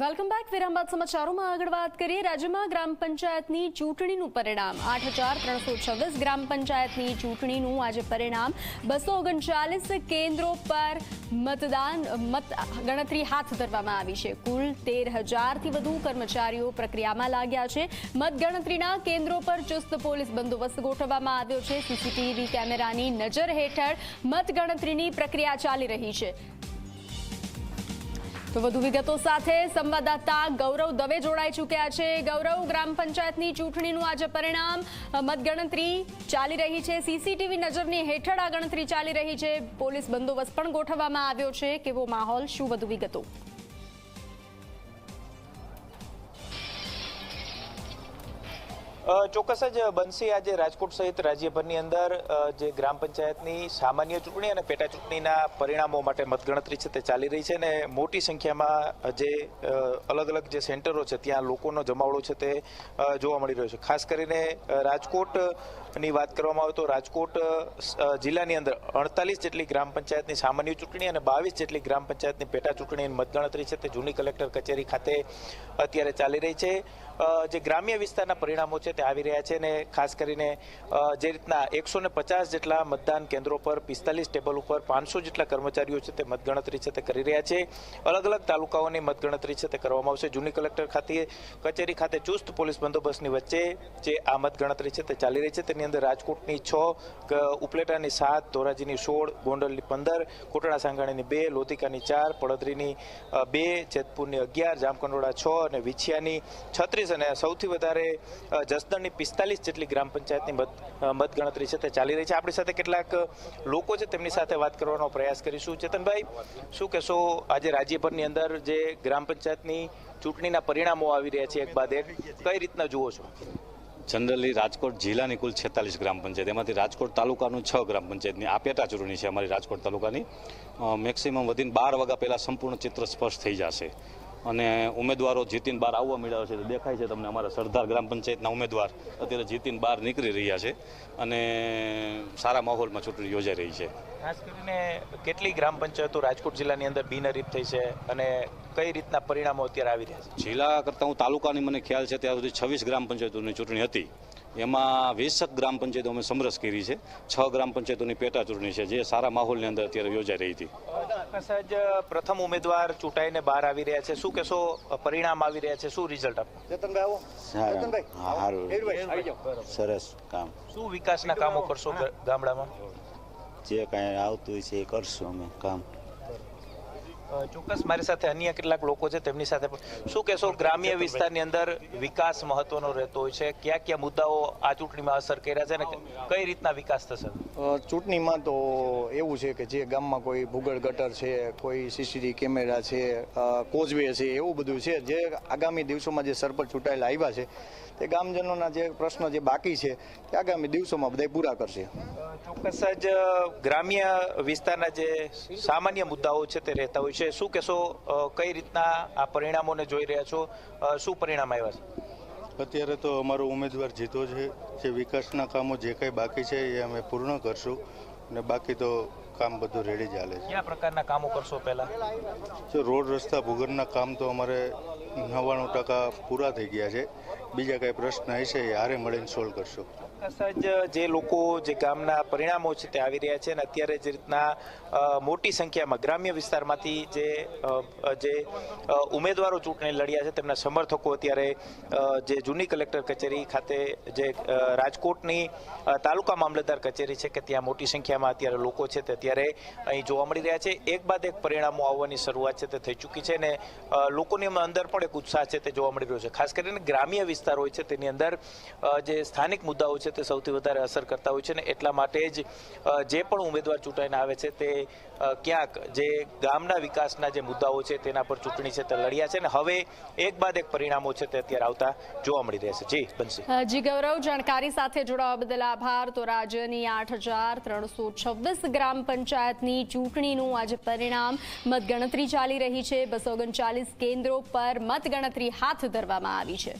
Welcome back વિરામ સમાચારોમાં આગળ વાત કરીએ. રાજ્યમાં ગ્રામ પંચાયતની ચૂંટણીનું પરિણામ. આઠ હજાર ત્રણસો છવ્વીસ ગ્રામ પંચાયતની ચૂંટણીનું આજે પરિણામ. બસો ઓગણચાલીસ કેન્દ્રો પર મતદાન, મત ગણતરી હાથ ધરવામાં આવી છે. કુલ તેર હજારથી વધુ કર્મચારીઓ પ્રક્રિયામાં લાગ્યા છે. મતગણતરીના કેન્દ્રો પર ચુસ્ત પોલીસ બંદોબસ્ત ગોઠવવામાં આવ્યો છે. સીસીટીવી કેમેરાની નજર હેઠળ મતગણતરીની પ્રક્રિયા ચાલી રહી છે. તો વધુ વિગતો સાથે સંવાદદાતા ગૌરવ દવે જોડાઈ ચૂક્યા છે. ગૌરવ, ગ્રામ પંચાયતની ચૂંટણીનું આજે પરિણામ મતગણતરી ચાલી રહી છે. સીસીટીવી નજરની હેઠળ આ ગણતરી ચાલી રહી છે. પોલીસ બંદોબસ્ત પણ ગોઠવવામાં આવ્યો છે. કેવો માહોલ? શું વધુ વિગતો? ચોક્કસ જ બનશે આજે રાજકોટ સહિત રાજ્યભરની અંદર. જે ગ્રામ પંચાયતની સામાન્ય ચૂંટણી અને પેટા ચૂંટણીના પરિણામો માટે મતગણતરી છે તે ચાલી રહી છે અને મોટી સંખ્યામાં જે અલગ અલગ જે સેન્ટરો છે ત્યાં લોકોનો જમાવડો છે તે જોવા મળી રહ્યો છે. ખાસ કરીને રાજકોટની વાત કરવામાં આવે તો રાજકોટ જિલ્લાની અંદર અડતાલીસ જેટલી ગ્રામ પંચાયતની સામાન્ય ચૂંટણી અને બાવીસ જેટલી ગ્રામ પંચાયતની પેટા ચૂંટણીની મતગણતરી છે તે જૂની કલેક્ટર કચેરી ખાતે અત્યારે ચાલી રહી છે. જે ગ્રામ્ય વિસ્તારના પરિણામો છે તે આવી રહ્યા છે અને ખાસ કરીને જે રીતના એકસો પચાસ જેટલા મતદાન કેન્દ્રો પર, પિસ્તાલીસ ટેબલ ઉપર, પાંચસો જેટલા કર્મચારીઓ છે તે મતગણતરી છે તે કરી રહ્યા છે. અલગ અલગ તાલુકાઓની મતગણતરી છે તે કરવામાં આવશે. જૂની કલેક્ટર ખાતે, કચેરી ખાતે ચુસ્ત પોલીસ બંદોબસ્તની વચ્ચે જે આ મતગણતરી છે તે ચાલી રહી છે. તેની અંદર રાજકોટની છ ઉપલેટાની સાત, ધોરાજીની સોળ, ગોંડલની પંદર, કોટડા સાંગાણીની બે લોધિકાની ચાર, પડદરીની બે, જેતપુરની અગિયાર, જામકંડોળા છ અને વિછિયાની છત્રીસ અને સૌથી વધારે જસદણની પિસ્તાલીસ જેટલી ગ્રામ પંચાયતની મત મતગણતરી છે તે ચાલી રહી છે. આપણી સાથે કેટલાક લોકો છે તેમની સાથે વાત કરવાનો પ્રયાસ કરીશું. ચેતનભાઈ, શું કહેશો, આજે રાજ્યભરની અંદર જે ગ્રામ પંચાયતની ચૂંટણીના પરિણામો આવી રહ્યા છે એક બાદ એક, કઈ રીતના જુઓ છો? જનરલી રાજકોટ જિલ્લાની કુલ છેતાલીસ ગ્રામ પંચાયત. એમાંથી રાજકોટ તાલુકાનું છ ગ્રામ પંચાયતની આ પેટા ચૂંટણી છે અમારી રાજકોટ તાલુકાની. મેક્સિમમ વધીને બાર વાગ્યા પહેલાં સંપૂર્ણ ચિત્ર સ્પષ્ટ થઈ જશે. અને ઉમેદવારો જીતીને બહાર આવવા મળ્યા છે તો દેખાય છે તમને અમારા સરદાર ગ્રામ પંચાયતના ઉમેદવાર અત્યારે જીતીને બહાર નીકળી રહ્યા છે અને સારા માહોલમાં ચૂંટણી યોજાઈ રહી છે. ખાસ કરીને કેટલી ગ્રામ પંચાયતો રાજકોટ જિલ્લાની અંદર બિનહરીફ થઈ છે અને કઈ રીતના પરિણામો અત્યારે આવી રહ્યા છે? જિલ્લા કરતાં હું તાલુકાની મને ખ્યાલ છે ત્યાં સુધી છવ્વીસ ગ્રામ પંચાયતોની ચૂંટણી હતી. એમાં વીસક ગ્રામ પંચાયતો અમે સમરસ કરી છે. છ ગ્રામ પંચાયતોની પેટા ચૂંટણી છે જે સારા માહોલની અંદર અત્યારે યોજાઈ રહી હતી. ચોક્કસ જ પ્રથમ ઉમેદવાર ચૂંટાઈને બહાર આવી રહ્યા છે શું કેશો પરિણામ આવી રહ્યા છે શું રિઝલ્ટ આપો? સારું. સારું સરસ કામ. શું વિકાસના કામો કરશો ગામડામાં? જે કાંઈ આવતું હોય છે એ કરશું અમે કામ. ચોક્કસ મારી સાથે અન્ય કેટલાક લોકો છે તેમની સાથે પણ. શું કહેશો ગ્રામ્ય વિસ્તારની અંદર વિકાસ મહત્વનો રહેતો હોય છે? કયા કયા મુદ્દાઓ આ ચૂંટણીમાં અસર કર્યા છે અને કઈ રીતના વિકાસ થશે? ચૂંટણીમાં તો એવું છે કે જે ગામમાં કોઈ ભૂગળ ગટર છે કોઈ સીસીટીવી કેમેરા છે કોઝવે છે એવું બધું છે. જે આગામી દિવસોમાં જે સરપંચ ચૂંટાયેલા આવ્યા છે તે ગામજનોના જે પ્રશ્નો જે બાકી છે તે આગામી દિવસોમાં બધા પૂરા કરશે. ચોક્કસ જ ગ્રામ્ય વિસ્તારના જે સામાન્ય મુદ્દાઓ છે તે રહેતા હોય છે. શું કહેશો કઈ રીતના આ પરિણામોને જોઈ રહ્યા છો? શું પરિણામ આવ્યા છે? અત્યારે તો અમારો ઉમેદવાર જીતો છે. જે વિકાસના કામો જે કંઈ બાકી છે એ અમે પૂર્ણ કરશું. અને બાકી તો કામ બધું રેડી ચાલે છે. કયા પ્રકારના કામો કરશો પહેલાં? જો રોડ રસ્તા ભૂગર્ભના કામ તો અમારે નવ્વાણું ટકા પૂરા થઈ ગયા છે. બીજા કાંઈ પ્રશ્ન હશે એ હારે મળીને સોલ્વ કરશું. ચોક્કસ જ લોકો, જે ગામના પરિણામો છે તે આવી રહ્યા છે અને અત્યારે જે રીતના મોટી સંખ્યામાં ગ્રામ્ય વિસ્તારમાંથી જે જે ઉમેદવારો ચૂંટણી લડ્યા છે, તેમના સમર્થકો અત્યારે જે જૂની કલેક્ટર કચેરી ખાતે જે રાજકોટની તાલુકા મામલતદાર કચેરી છે કે ત્યાં મોટી સંખ્યામાં અત્યારે લોકો છે તે અત્યારે અહીં જોવા મળી રહ્યા છે. એક બાદ એક પરિણામો આવવાની શરૂઆત છે તે થઈ ચૂકી છે અને લોકોની અંદર પણ એક ઉત્સાહ છે તે જોવા મળી રહ્યો છે. ખાસ કરીને ગ્રામ્ય વિસ્તાર હોય છે તેની અંદર જે સ્થાનિક મુદ્દાઓ છે તે સૌથી વધારે અસર કરતા હોય છે ને એટલા માટે જ જે પણ ઉમેદવાર ચૂંટાઈને આવે છે તે ક્યાંક જે ગામના વિકાસના જે મુદ્દાઓ છે તેના પર ચૂંટણી છે તે લડ્યા છે ને હવે એક બાદ એક પરિણામો છે તે અત્યારે આવતા જોવા મળી રહ્યા છે. જી બનશે જી, ગૌરવ, જાણકારી સાથે જોડાવા બદલ આભાર. તો રાજ્યની આઠ ગ્રામ પંચાયતની ચૂંટણીનું આજે પરિણામ મતગણતરી ચાલી રહી છે. બસો ઓગણચાલીસ કેન્દ્રો પર મતગણતરી હાથ ધરવામાં આવી છે.